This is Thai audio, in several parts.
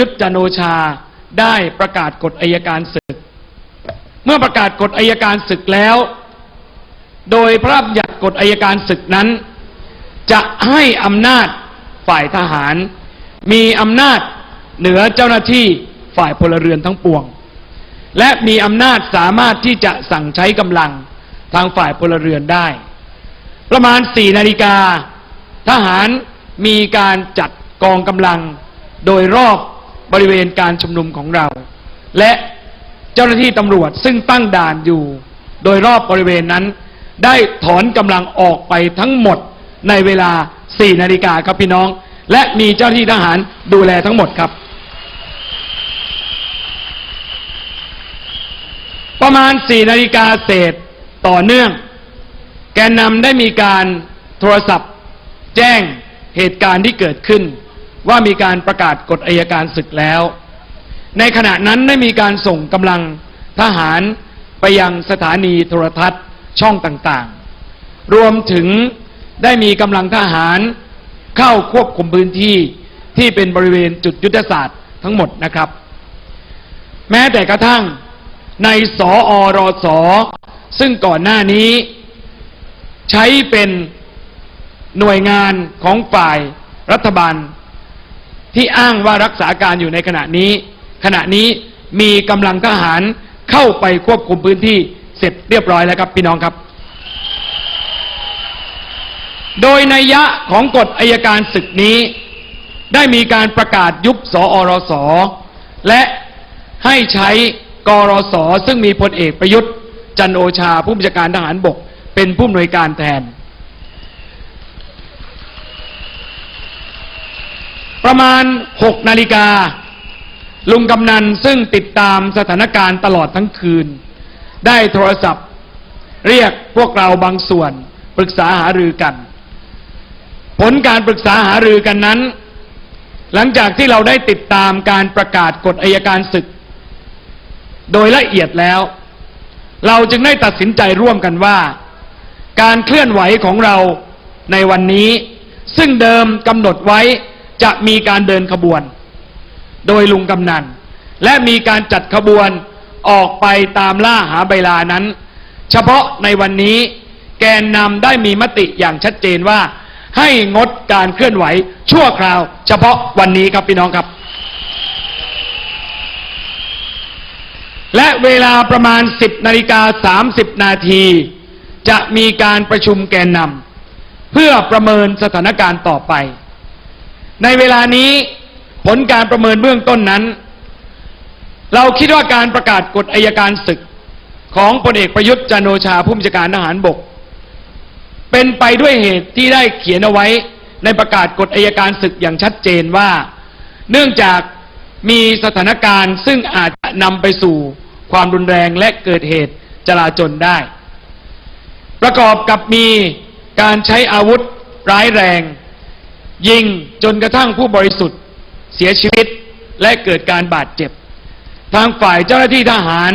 ยุทธจันโอชาได้ประกาศกฎอายการศึก เมื่อประกาศกฎอายการศึกแล้ว โดยพระบัญญัติกฎอายการศึกนั้น จะให้อำนาจฝ่ายทหาร มีอำนาจเหนือเจ้าหน้าที่ฝ่ายพลเรือนทั้งปวง และมีอำนาจสามารถที่จะสั่งใช้กำลังทางฝ่ายพลเรือนได้ ประมาณสี่นาฬิกาทหารมีการจัดกองกำลังโดยรอบ บริเวณการชุมนุมของเรา และเจ้าหน้าที่ตำรวจซึ่งตั้งด่านอยู่ โดยรอบบริเวณนั้น ได้ถอนกำลังออกไปทั้งหมดในเวลา 4 นาฬิกาครับพี่น้อง และมีเจ้าหน้าที่ทหารดูแลทั้งหมดครับ ประมาณ 4 นาฬิกาเศษต่อเนื่อง แกนนำได้มีการโทรศัพท์ แจ้งเหตุการณ์ที่เกิดขึ้น ว่ามีการประกาศกฎอายการศึกแล้ว ในขณะนั้นได้มีการส่งกำลังทหารไปยังสถานีโทรทัศน์ช่องต่างๆ รวมถึงได้มีกำลังทหารเข้าควบคุมพื้นที่ที่เป็นบริเวณจุดยุทธศาสตร์ทั้งหมดนะครับ แม้แต่กระทั่งในสออรสซึ่งก่อนหน้านี้ ใช้เป็นหน่วยงานของฝ่ายรัฐบาล ที่อ้างว่ารักษาการอยู่ในขณะนี้ ขณะนี้มีกำลังทหารเข้าไปควบคุมพื้นที่เสร็จเรียบร้อยแล้วครับพี่น้องครับ โดยนัยยะของกฎอายการศึกนี้ ได้มีการประกาศยุบสอรส และให้ใช้กรสซึ่งมีพลเอกประยุทธ์ จันโอชาผู้บัญชาการทหารบก เป็นผู้อำนวยการแทน ประมาณ 6 นาฬิกา ลุงกำนันซึ่งติดตามสถานการณ์ตลอดทั้งคืน ได้โทรศัพท์ เรียกพวกเราบางส่วนปรึกษาหารือกัน ผลการปรึกษาหารือกันนั้น หลังจากที่เราได้ติดตามการประกาศกฎอายการศึก โดยละเอียดแล้ว เราจึงได้ตัดสินใจร่วมกันว่า การเคลื่อนไหวของเราในวันนี้ ซึ่งเดิมกำหนดไว้ จะมีการเดินขบวน โดยลุงกำนัน และมีการจัดขบวนออกไปตามล่าหาใบลานั้น เฉพาะในวันนี้แกนนำได้มีมติอย่างชัดเจนว่า ให้งดการเคลื่อนไหวชั่วคราว เฉพาะวันนี้ครับพี่น้องครับ และเวลาประมาณ 10นาฬิกา30 นาที จะมีการประชุมแกนนำเพื่อประเมินสถานการณ์ต่อไป ในเวลานี้ผลการประเมินเบื้องต้นนั้น เราคิดว่าการประกาศกฎอายการศึกของพลเอกประยุทธ์จันโอชาผู้บัญชาการทหารบก เป็นไปด้วยเหตุที่ได้เขียนเอาไว้ในประกาศกฎอายการศึกอย่างชัดเจนว่า เนื่องจากมีสถานการณ์ซึ่งอาจจะนำไปสู่ความรุนแรงและเกิดเหตุจลาจลได้ ประกอบกับมีการใช้อาวุธร้ายแรง ยิงจนกระทั่งผู้บริสุทธิ์เสียชีวิตและเกิดการบาดเจ็บ ทางฝ่ายเจ้าหน้าที่ทหาร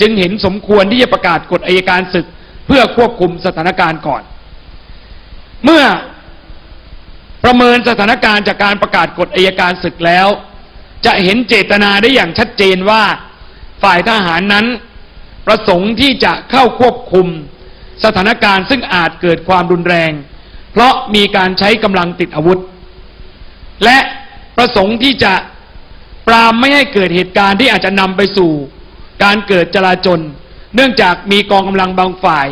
จึงเห็นสมควรที่จะประกาศกฎอายการศึกเพื่อควบคุมสถานการณ์ก่อน เมื่อประเมินสถานการณ์จากการประกาศกฎอายการศึกแล้ว จะเห็นเจตนาได้อย่างชัดเจนว่าฝ่ายทหารนั้น ประสงค์ที่จะเข้าควบคุมสถานการณ์ซึ่งอาจเกิดความรุนแรง เพราะมีการใช้กำลังติดอาวุธ และประสงค์ที่จะปรามไม่ให้เกิดเหตุการณ์ที่อาจจะนำไปสู่ การเกิดจลาจลเนื่องจากมีกองกำลังบางฝ่าย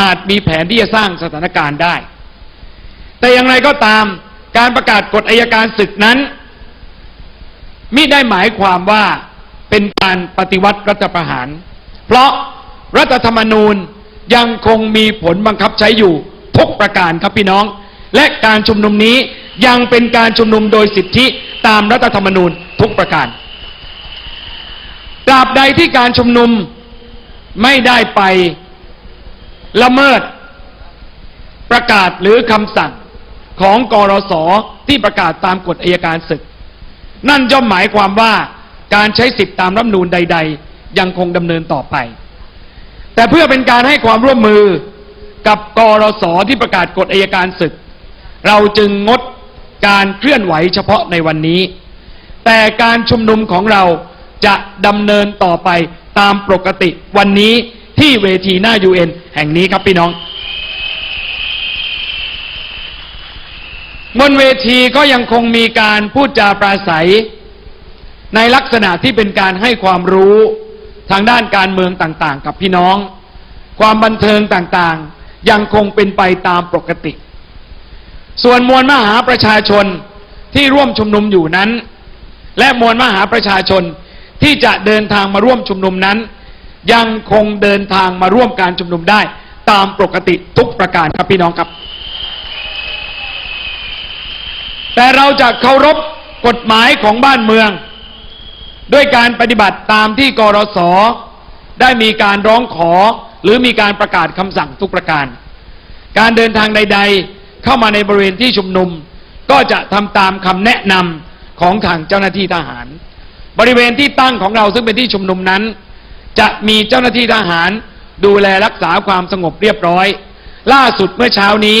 อาจมีแผนที่จะสร้างสถานการณ์ได้ แต่อย่างไรก็ตามการประกาศกฎอายการศึกนั้นมิได้หมายความว่าเป็นการปฏิวัติรัฐประหาร เพราะรัฐธรรมนูญยังคงมีผลบังคับใช้อยู่ ทุกประการครับพี่น้อง และการชุมนุมนี้ยังเป็นการชุมนุมโดยสิทธิตามรัฐธรรมนูญทุกประการตราบใดที่การชุมนุมไม่ได้ไปละเมิดประกาศหรือคำสั่งของกรสที่ประกาศตามกฎอายการศึก นั่นย่อมหมายความว่าการใช้สิทธิตามรัฐธรรมนูญใด ๆ ยังคงดำเนินต่อไป แต่เพื่อเป็นการให้ความร่วมมือ กับกรสที่ประกาศกฎอายการศึก เราจึงงดการเคลื่อนไหวเฉพาะในวันนี้ แต่การชุมนุมของเราจะดำเนินต่อไปตามปกติวันนี้ที่เวทีหน้า UN แห่งนี้ครับพี่น้องบนเวทีก็ยังคงมีการพูดจาปราศัย ในลักษณะที่เป็นการให้ความรู้ทางด้านการเมืองต่างๆ กับพี่น้อง ความบันเทิงต่างๆ ยังคงเป็นไปตามปกติ ส่วนมวลมหาประชาชนที่ร่วมชุมนุมอยู่นั้น และมวลมหาประชาชนที่จะเดินทางมาร่วมชุมนุมนั้น ยังคงเดินทางมาร่วมการชุมนุมได้ตามปกติทุกประการครับพี่น้องครับ แต่เราจะเคารพกฎหมายของบ้านเมือง ด้วยการปฏิบัติตามที่กรสได้มีการร้องขอ หรือมีการประกาศคำสั่งทุกประการ การเดินทางใด ๆ เข้ามาในบริเวณที่ชุมนุม ก็จะทำตามคำแนะนำของทางเจ้าหน้าที่ทหาร บริเวณที่ตั้งของเราซึ่งเป็นที่ชุมนุมนั้น จะมีเจ้าหน้าที่ทหารดูแลรักษาความสงบเรียบร้อย ล่าสุดเมื่อเช้านี้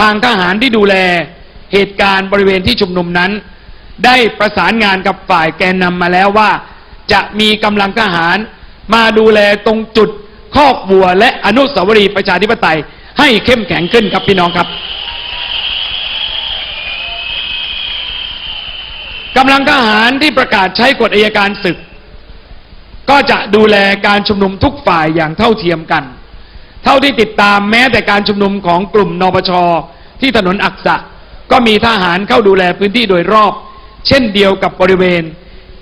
ทางทหารที่ดูแลเหตุการณ์บริเวณที่ชุมนุมนั้น ได้ประสานงานกับฝ่ายแกนนำมาแล้วว่า จะมีกำลังทหารมาดูแลตรงจุด คอกบัวและอนุสาวรีย์ประชาธิปไตย ให้เข้มแข็งขึ้นครับพี่น้องครับกำลังทหารที่ประกาศใช้กฎอัยการศึก ก็จะดูแลการชุมนุมทุกฝ่ายอย่างเท่าเทียมกัน เท่าที่ติดตามแม้แต่การชุมนุมของกลุ่มนปช ที่ถนนอักษะ ก็มีทหารเข้าดูแลพื้นที่โดยรอบ เช่นเดียวกับบริเวณ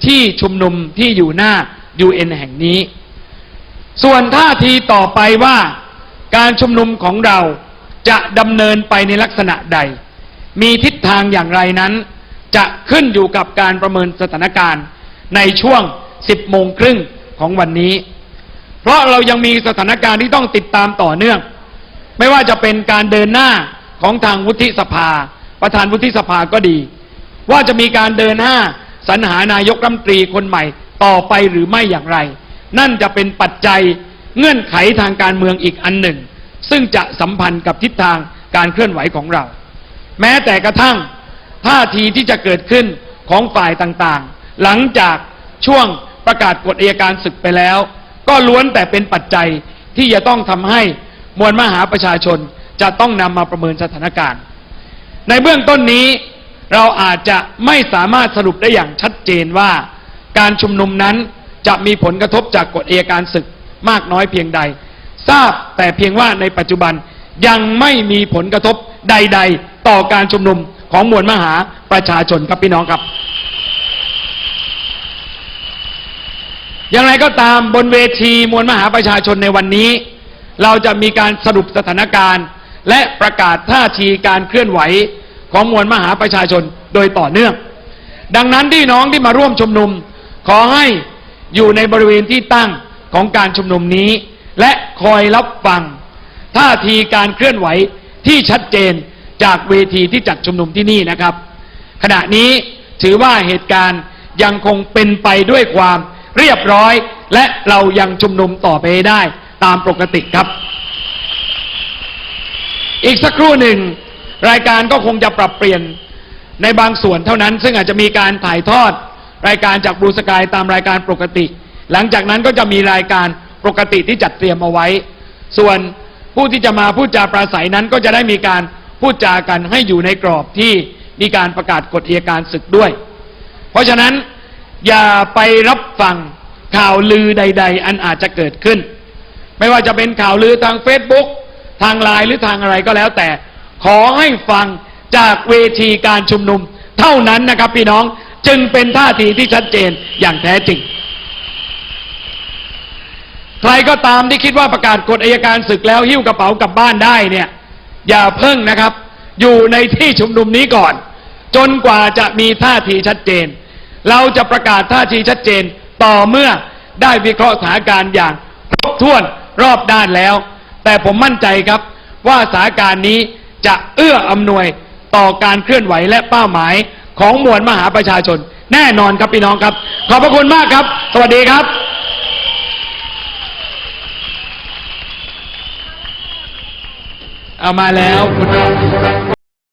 ที่ชุมนุมที่อยู่หน้า UN แห่งนี้ ส่วนท่าทีต่อไปว่าการชุมนุมของเราจะดำเนินไปในลักษณะใด มีทิศทางอย่างไรนั้น จะขึ้นอยู่กับการประเมินสถานการณ์ในช่วง 10 โมงครึ่งของวันนี้ เพราะเรายังมีสถานการณ์ที่ต้องติดตามต่อเนื่อง ไม่ว่าจะเป็นการเดินหน้าของทางวุฒิสภา ประธานวุฒิสภาก็ดี ว่าจะมีการเดินหน้าสรรหานายกรัฐมนตรีคนใหม่ต่อไปหรือไม่อย่างไร นั่นจะเป็นปัจจัยเงื่อนไขทางการเมืองอีกอันหนึ่ง ซึ่งจะสัมพันธ์กับทิศทางการเคลื่อนไหวของเรา แม้แต่กระทั่งท่าทีที่จะเกิดขึ้นของฝ่ายต่างๆ หลังจากช่วงประกาศกฎอัยการศึกไปแล้ว ก็ล้วนแต่เป็นปัจจัยที่จะต้องทำให้มวลมหาประชาชนจะต้องนำมาประเมินสถานการณ์ ในเบื้องต้นนี้เราอาจจะไม่สามารถสรุปได้อย่างชัดเจนว่า การชุมนุมนั้น จะมีผลกระทบจากกฎเอการศึกมากน้อยเพียงใด ทราบแต่เพียงว่าในปัจจุบันยังไม่มีผลกระทบใด ๆ ต่อการชุมนุมของมวลมหาประชาชนครับพี่น้องครับ อย่างไรก็ตามบนเวทีมวลมหาประชาชนในวันนี้ เราจะมีการสรุปสถานการณ์ และประกาศท่าทีการเคลื่อนไหวของมวลมหาประชาชนโดยต่อเนื่อง ดังนั้นที่น้องที่มาร่วมชุมนุม ขอให้ อยู่ในบริเวณที่ตั้งของการชุมนุมนี้ และคอยรับฟังท่าทีการเคลื่อนไหวที่ชัดเจนจากเวทีที่จัดชุมนุมที่นี่นะครับ ขณะนี้ถือว่าเหตุการณ์ยังคงเป็นไปด้วยความเรียบร้อย และเรายังชุมนุมต่อไปได้ตามปกติครับ อีกสักครู่หนึ่ง รายการก็คงจะปรับเปลี่ยนในบางส่วนเท่านั้น ซึ่งอาจจะมีการถ่ายทอด รายการจากบลูสกายตามรายการปกติ หลังจากนั้นก็จะมีรายการปกติที่จัดเตรียมเอาไว้ ส่วนผู้ที่จะมาพูดจาปราศัยนั้นก็จะได้มีการพูดจากันให้อยู่ในกรอบที่มีการประกาศกฎเอัยการศึกด้วย เพราะฉะนั้นอย่าไปรับฟังข่าวลือใด ๆ อันอาจจะเกิดขึ้น ไม่ว่าจะเป็นข่าวลือทาง Facebook ทางไลน์หรือทางอะไรก็แล้วแต่ ขอให้ฟังจากเวทีการชุมนุม เท่านั้นนะครับพี่น้อง จึงเป็นท่าทีที่ชัดเจนอย่างแท้จริง ใครก็ตามที่คิดว่าประกาศกฎอัยการศึกแล้วหิ้วกระเป๋ากลับบ้านได้เนี่ย อย่าเพิ่งนะครับ อยู่ในที่ชุมนุมนี้ก่อน จนกว่าจะมีท่าทีชัดเจน เราจะประกาศท่าทีชัดเจนต่อเมื่อได้วิเคราะห์สถานการณ์อย่างครบถ้วนรอบด้านแล้ว แต่ผมมั่นใจครับว่าสถานการณ์นี้จะเอื้ออำนวยต่อการเคลื่อนไหวและเป้าหมาย ของมวลมหาประชาชน แน่นอนครับพี่น้องครับ ขอบพระคุณมากครับ สวัสดีครับเอามาแล้วคุณ